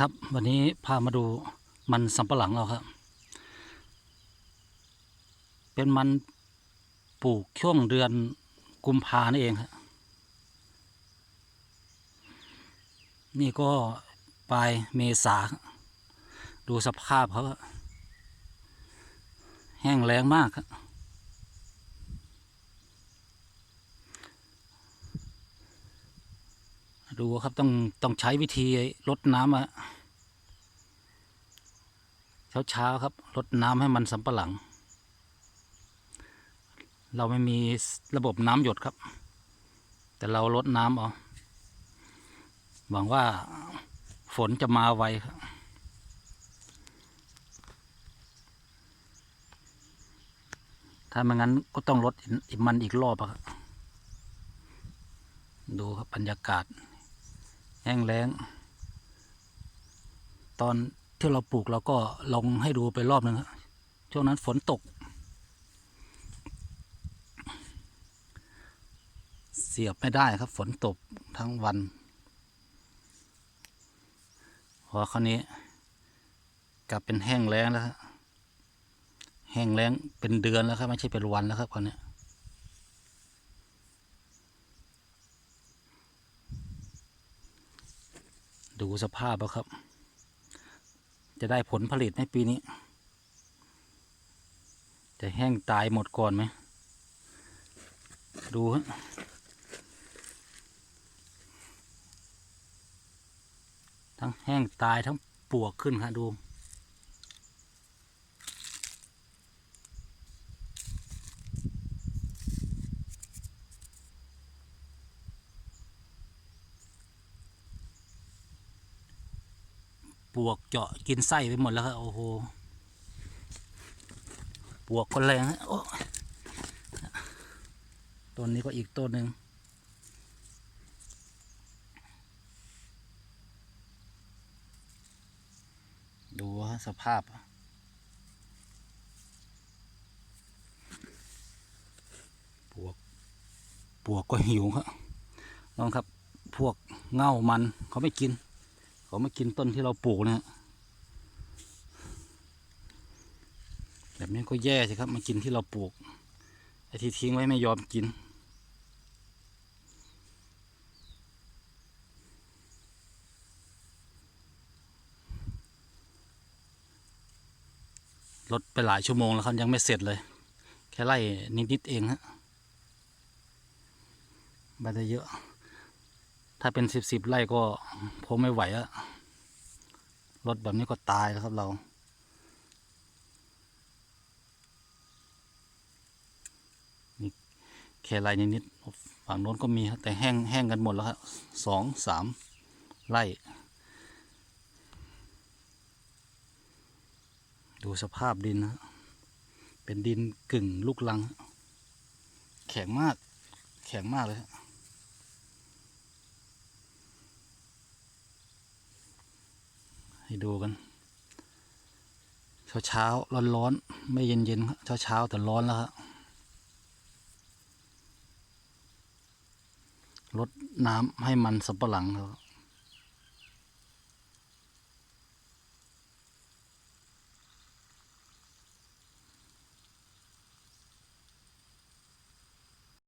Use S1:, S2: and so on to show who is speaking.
S1: ครับวันนี้พามาดูมันสำปะหลังเราครับ เป็นมันปลูกช่วงเดือนกุมภานี่เองครับนี่ก็ปลายเมษา ดูสภาพเขาแห้งแล้งมากครับ ดูครับต้องต้องใช้วิธีลดน้ำอะเช้าเช้าๆครับลดน้ำให้มันสำปะหลัง เราไม่มีระบบน้ำหยดครับ แต่เราลดน้ำเอาหวังว่าฝนจะมาไวครับถ้าไม่งั้นก็ต้องลดมันอีกรอบอะครับดูครับบรรยากาศ แห้งแล้ง ตอนที่เราปลูกเราก็ลงให้ดูไปรอบหนึ่งครับช่วงนั้นฝนตก เสียบไม่ได้ครับ ฝนตกทั้งวันพอคราวนี้ กลับเป็นแห้งแล้งแล้วครับแห้งแล้งเป็นเดือนแล้วครับ ไม่ใช่เป็นวันแล้วครับคราวนี้ ดูสภาพแล้วครับ จะได้ผลผลิตในปีนี้ จะแห้งตายหมดก่อนไหม ดูฮะทั้งแห้งตายทั้งปวกขึ้นครับดู ปวกเจาะกินไส้ไปหมดแล้วครับโอ้โหปวกก็แรงฮะโอ้ต้นนี้ก็อีกต้นหนึ่งดูฮะสภาพ ปวก ปวกก็หิวครับน้องครับ พวกเง่ามันเขาไม่กิน เขาม่กินต้นที่เราปลูกนะฮะแบบนี้ก็แย่สิครับ มากินที่เราปลูกไอ้ที่ทิ้งไว้ไม่ยอมกิน รถไปหลายชั่วโมงแล้วครับ ยังไม่เสร็จเลย แค่ไล่นิด ๆ เองฮะไม่ได้เยอะ ถ้าเป็นสิบสิบไร่ก็คงไม่ไหวอะรถแบบนี้ก็ตายแล้วครับเรา นี่แค่ไร่นิดๆฝั่งโน้นก็มีครับแต่แห้งแห้งกันหมดแล้วครับสองสามไร่ ดูสภาพดินนะ เป็นดินกึ่งลูกลัง แข็งมาก แข็งมากเลยฮะ ให้ดูกัน เช้าเช้าร้อนร้อนไม่เย็นเย็นเช้าเช้าแต่ร้อนแล้วครับลดน้ำให้มันสับปะหลังครับ